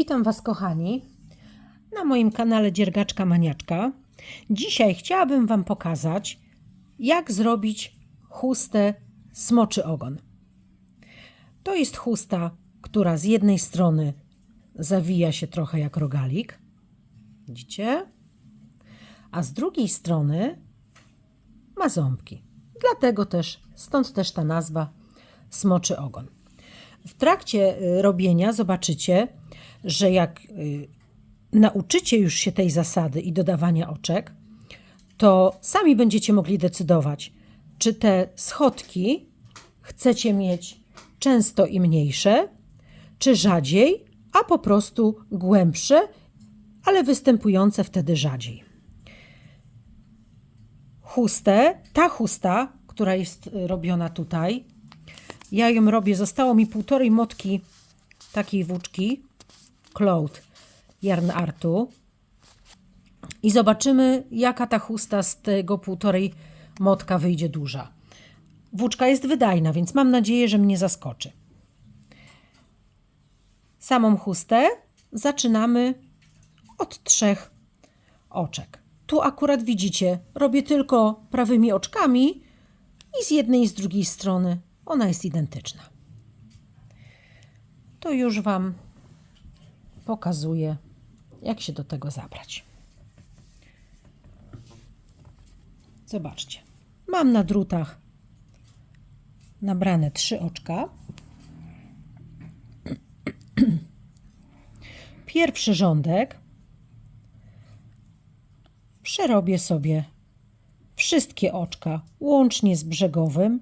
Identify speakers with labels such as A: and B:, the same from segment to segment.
A: Witam Was, kochani, na moim kanale Dziergaczka Maniaczka. Dzisiaj chciałabym Wam pokazać, jak zrobić chustę smoczy ogon. To jest chusta, która z jednej strony zawija się trochę jak rogalik. Widzicie? A z drugiej strony ma ząbki. Dlatego też, stąd też ta nazwa smoczy ogon. W trakcie y, robienia zobaczycie, że jak y, nauczycie już się tej zasady i dodawania oczek, to sami będziecie mogli decydować, czy te schodki chcecie mieć często i mniejsze, czy rzadziej, a po prostu głębsze, ale występujące wtedy rzadziej. Chustę, ta chusta, która jest y, robiona tutaj, ja ją robię, zostało mi półtorej motki takiej włóczki Cloud Yarn Artu i zobaczymy jaka ta chusta z tego półtorej motka wyjdzie duża. Włóczka jest wydajna, więc mam nadzieję, że mnie zaskoczy. Samą chustę zaczynamy od trzech oczek. Tu akurat widzicie, robię tylko prawymi oczkami i z jednej i z drugiej strony ona jest identyczna. To już Wam pokazuję, jak się do tego zabrać. Zobaczcie. Mam na drutach nabrane trzy oczka. Pierwszy rządek przerobię sobie wszystkie oczka łącznie z brzegowym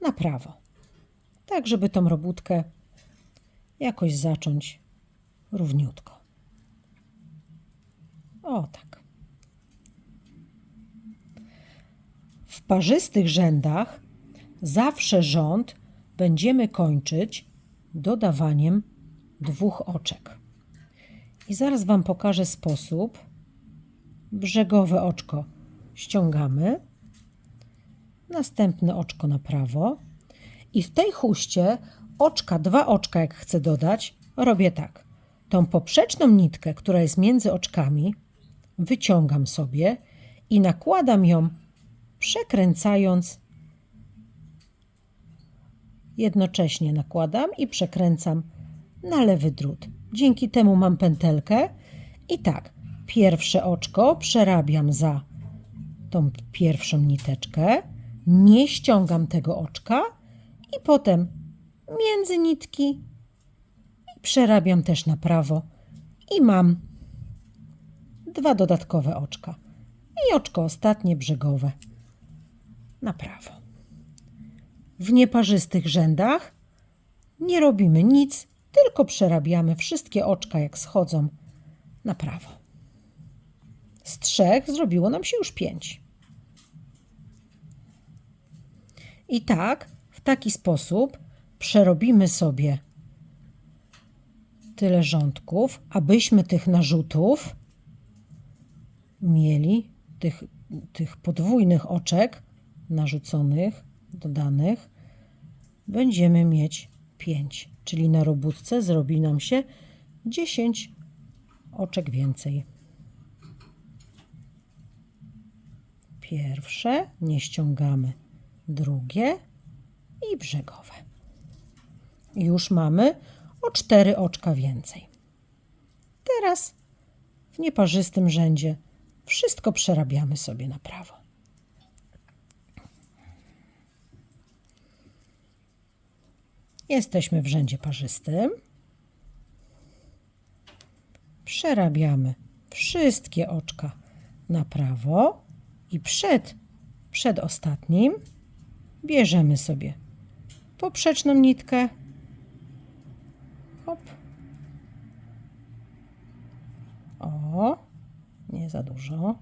A: na prawo. Tak, żeby tą robótkę jakoś zacząć równiutko. O tak. W parzystych rzędach zawsze rząd będziemy kończyć dodawaniem dwóch oczek. I zaraz Wam pokażę sposób. Brzegowe oczko ściągamy, następne oczko na prawo i w tej chuście oczka, dwa oczka jak chcę dodać, robię tak. Tą poprzeczną nitkę, która jest między oczkami, wyciągam sobie i nakładam ją przekręcając jednocześnie nakładam i przekręcam na lewy drut. Dzięki temu mam pętelkę i tak, pierwsze oczko przerabiam za tą pierwszą niteczkę, nie ściągam tego oczka i potem między nitki przerabiam też na prawo i mam dwa dodatkowe oczka i oczko ostatnie brzegowe na prawo. W nieparzystych rzędach nie robimy nic, tylko przerabiamy wszystkie oczka jak schodzą na prawo. Z trzech zrobiło nam się już pięć. I tak, w taki sposób przerobimy sobie tyle rządków, abyśmy tych narzutów mieli, tych, tych podwójnych oczek narzuconych, dodanych, będziemy mieć 5, czyli na robótce zrobi nam się 10 oczek więcej. Pierwsze nie ściągamy, drugie i brzegowe. Już mamy o 4 oczka więcej. Teraz w nieparzystym rzędzie wszystko przerabiamy sobie na prawo. Jesteśmy w rzędzie parzystym. Przerabiamy wszystkie oczka na prawo i przed, przed ostatnim bierzemy sobie poprzeczną nitkę. Hop. Nie za dużo,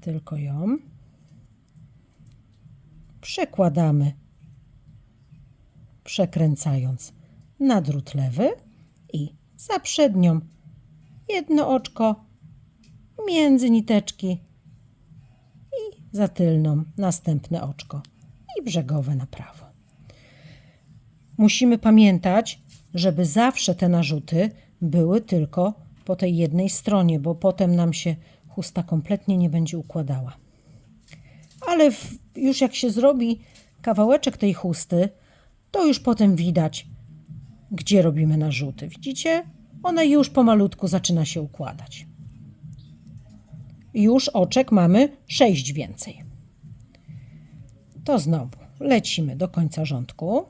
A: tylko ją. Przekładamy, przekręcając na drut lewy i za przednią jedno oczko między niteczki i za tylną następne oczko i brzegowe na prawo. Musimy pamiętać, żeby zawsze te narzuty były tylko po tej jednej stronie, bo potem nam się chusta kompletnie nie będzie układała. Ale w, już jak się zrobi kawałeczek tej chusty, to już potem widać, gdzie robimy narzuty. Widzicie? Ona już pomalutku zaczyna się układać. Już oczek mamy 6 więcej. To znowu lecimy do końca rządku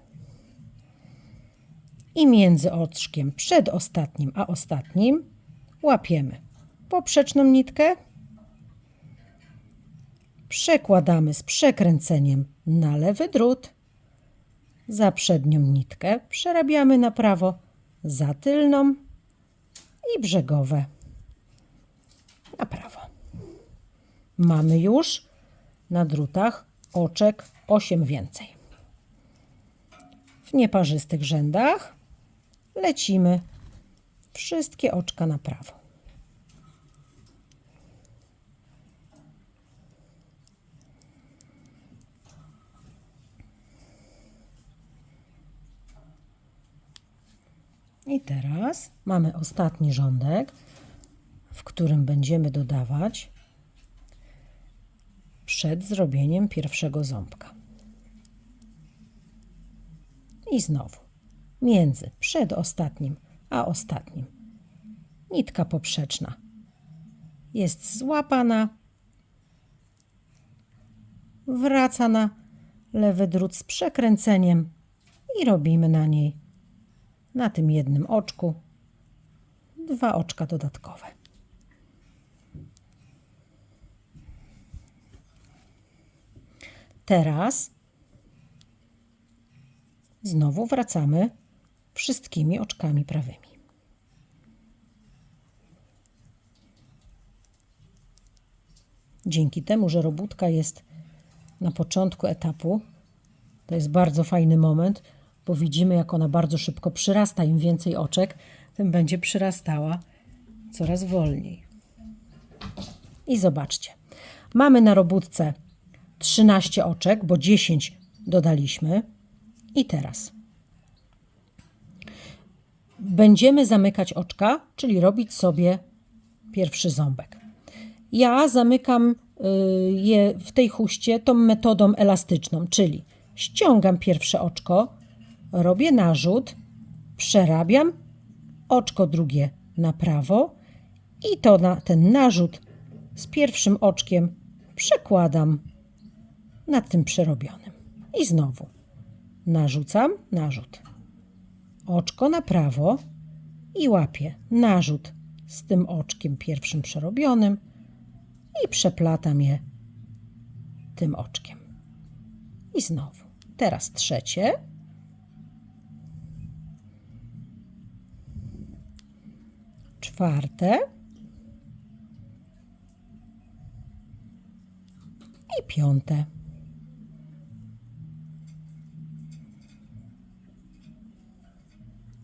A: i między oczkiem przedostatnim a ostatnim łapiemy poprzeczną nitkę, przekładamy z przekręceniem na lewy drut, za przednią nitkę przerabiamy na prawo, za tylną i brzegowe na prawo. Mamy już na drutach oczek 8 więcej. W nieparzystych rzędach lecimy wszystkie oczka na prawo. I teraz mamy ostatni rządek, w którym będziemy dodawać przed zrobieniem pierwszego ząbka. I znowu między przedostatnim a ostatnim. Nitka poprzeczna. Jest złapana, wraca na lewy drut z przekręceniem i robimy na niej na tym jednym oczku dwa oczka dodatkowe. Teraz znowu wracamy wszystkimi oczkami prawymi. Dzięki temu, że robótka jest na początku etapu, to jest bardzo fajny moment, bo widzimy, jak ona bardzo szybko przyrasta. Im więcej oczek, tym będzie przyrastała coraz wolniej. I zobaczcie, mamy na robótce 13 oczek, bo 10 dodaliśmy. I teraz będziemy zamykać oczka, czyli robić sobie pierwszy ząbek. Ja zamykam y, je w tej chuście tą metodą elastyczną, czyli ściągam pierwsze oczko, robię narzut, przerabiam oczko drugie na prawo i to na ten narzut z pierwszym oczkiem przekładam nad tym przerobionym. I znowu narzucam narzut. Oczko na prawo i łapię narzut z tym oczkiem pierwszym przerobionym i przeplatam je tym oczkiem. I znowu. Teraz trzecie. Czwarte. I piąte.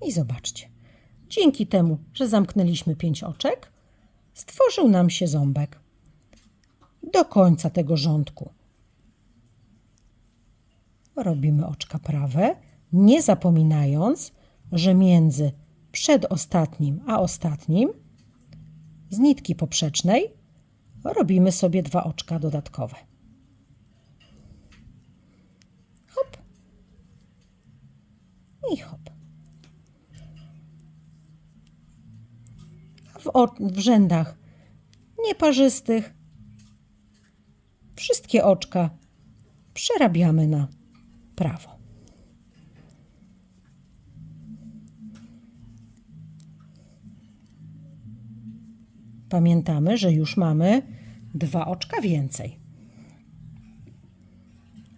A: I zobaczcie. Dzięki temu, że zamknęliśmy pięć oczek, stworzył nam się ząbek. Do końca tego rządku robimy oczka prawe, nie zapominając, że między przedostatnim a ostatnim z nitki poprzecznej robimy sobie dwa oczka dodatkowe. Hop i hop. W, rzędach nieparzystych wszystkie oczka przerabiamy na prawo. Pamiętamy, że już mamy dwa oczka więcej.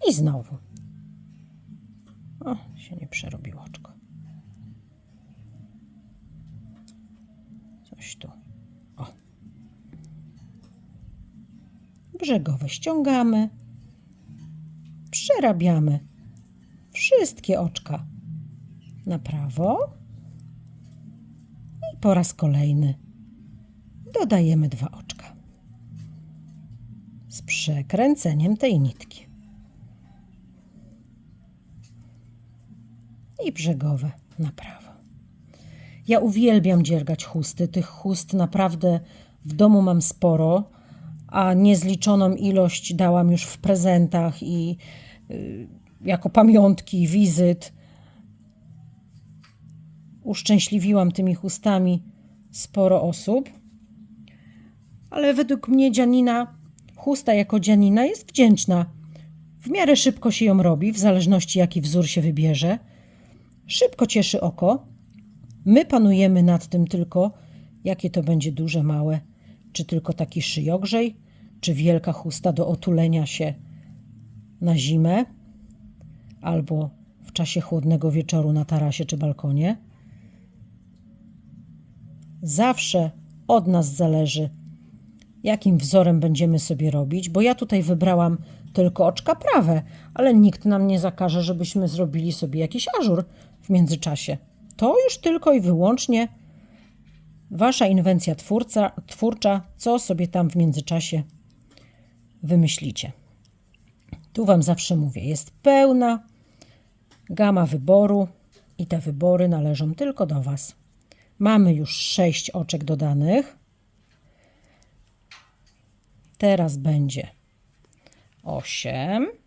A: I znowu. O, się nie przerobiło oczko. Coś tu. O. Brzegowe ściągamy. Przerabiamy wszystkie oczka na prawo. I po raz kolejny dodajemy dwa oczka z przekręceniem tej nitki. I brzegowe na prawo. Ja uwielbiam dziergać chusty. Tych chust naprawdę w domu mam sporo, a niezliczoną ilość dałam już w prezentach i y, jako pamiątki, wizyt. Uszczęśliwiłam tymi chustami sporo osób. Ale według mnie dzianina, chusta jako dzianina jest wdzięczna. W miarę szybko się ją robi, w zależności jaki wzór się wybierze. Szybko cieszy oko. My panujemy nad tym tylko, jakie to będzie duże, małe, czy tylko taki szyjogrzej, czy wielka chusta do otulenia się na zimę, albo w czasie chłodnego wieczoru na tarasie czy balkonie. Zawsze od nas zależy, jakim wzorem będziemy sobie robić, bo ja tutaj wybrałam tylko oczka prawe, ale nikt nam nie zakaże, żebyśmy zrobili sobie jakiś ażur w międzyczasie. To już tylko i wyłącznie wasza inwencja twórca, twórcza, co sobie tam w międzyczasie wymyślicie. Tu wam zawsze mówię, jest pełna gama wyboru i te wybory należą tylko do was. Mamy już sześć oczek dodanych. Teraz będzie osiem.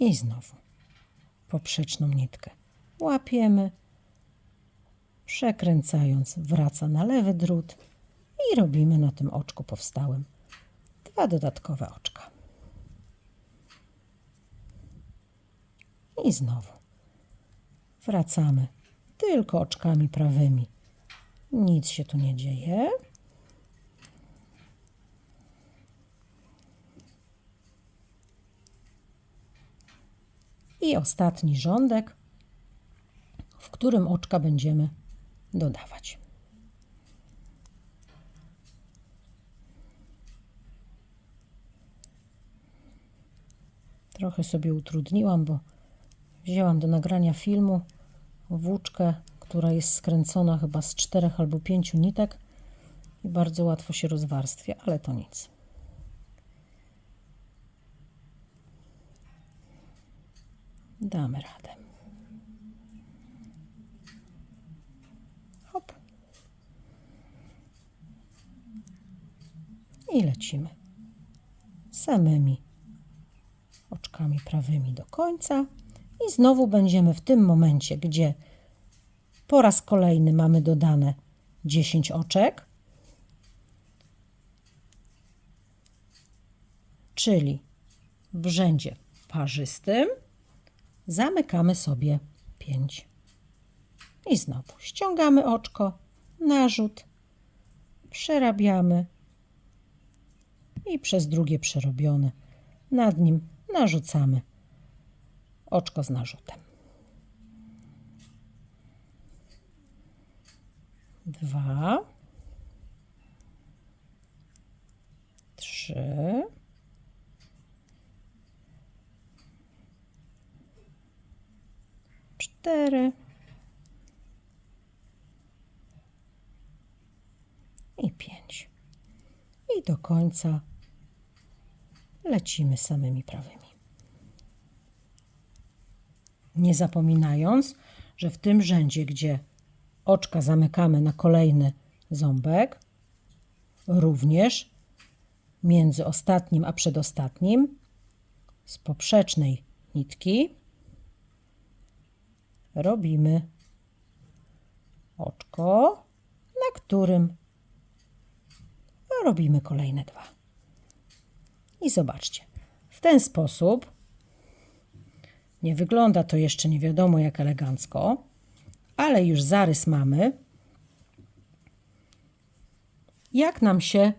A: I znowu poprzeczną nitkę łapiemy, przekręcając wraca na lewy drut i robimy na tym oczku powstałym dwa dodatkowe oczka. I znowu wracamy tylko oczkami prawymi. Nic się tu nie dzieje. I ostatni rządek, w którym oczka będziemy dodawać. Trochę sobie utrudniłam, bo wzięłam do nagrania filmu włóczkę, która jest skręcona chyba z czterech albo pięciu nitek i bardzo łatwo się rozwarstwia, ale to nic. Damy radę. Hop. I lecimy samymi oczkami prawymi do końca. I znowu będziemy w tym momencie, gdzie po raz kolejny mamy dodane 10 oczek, czyli w rzędzie parzystym zamykamy sobie 5. I znowu ściągamy oczko, narzut, przerabiamy. I przez drugie przerobione. Nad nim narzucamy oczko z narzutem. Dwa, trzy, cztery i pięć. I do końca lecimy samymi prawymi. Nie zapominając, że w tym rzędzie, gdzie oczka zamykamy na kolejny ząbek, również między ostatnim a przedostatnim z poprzecznej nitki robimy oczko, na którym robimy kolejne dwa. I zobaczcie, w ten sposób nie wygląda to jeszcze nie wiadomo jak elegancko, ale już zarys mamy. Jak nam się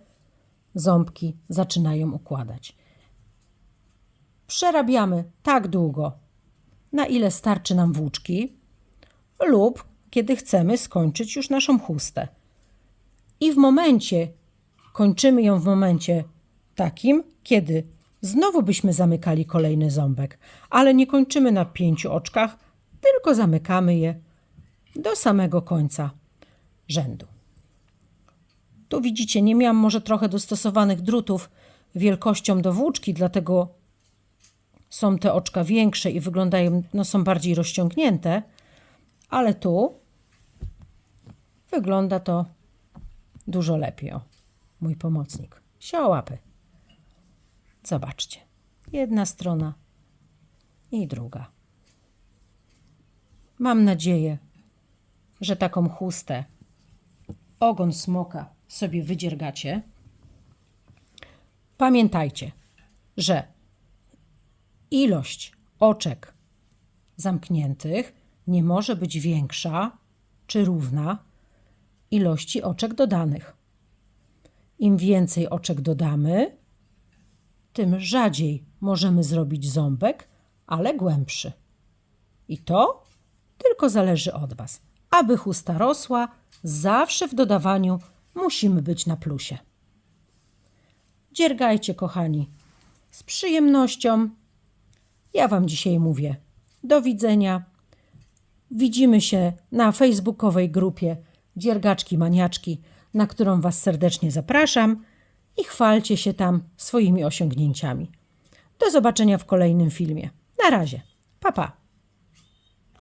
A: ząbki zaczynają układać. Przerabiamy tak długo, na ile starczy nam włóczki, lub kiedy chcemy skończyć już naszą chustę. I w momencie, kończymy ją w momencie takim, kiedy znowu byśmy zamykali kolejny ząbek, ale nie kończymy na pięciu oczkach, tylko zamykamy je do samego końca rzędu. Tu widzicie, nie miałam może trochę dostosowanych drutów wielkością do włóczki, dlatego są te oczka większe i wyglądają, no są bardziej rozciągnięte, ale tu wygląda to dużo lepiej. O, mój pomocnik. Siołapy. Zobaczcie. Jedna strona i druga. Mam nadzieję, że taką chustę ogon smoka sobie wydziergacie. Pamiętajcie, że ilość oczek zamkniętych nie może być większa czy równa ilości oczek dodanych. Im więcej oczek dodamy, tym rzadziej możemy zrobić ząbek, ale głębszy. I to tylko zależy od Was. Aby chusta rosła, zawsze w dodawaniu musimy być na plusie. Dziergajcie, kochani, z przyjemnością. Ja Wam dzisiaj mówię do widzenia. Widzimy się na facebookowej grupie Dziergaczki Maniaczki, na którą Was serdecznie zapraszam i chwalcie się tam swoimi osiągnięciami. Do zobaczenia w kolejnym filmie. Na razie. Pa, pa.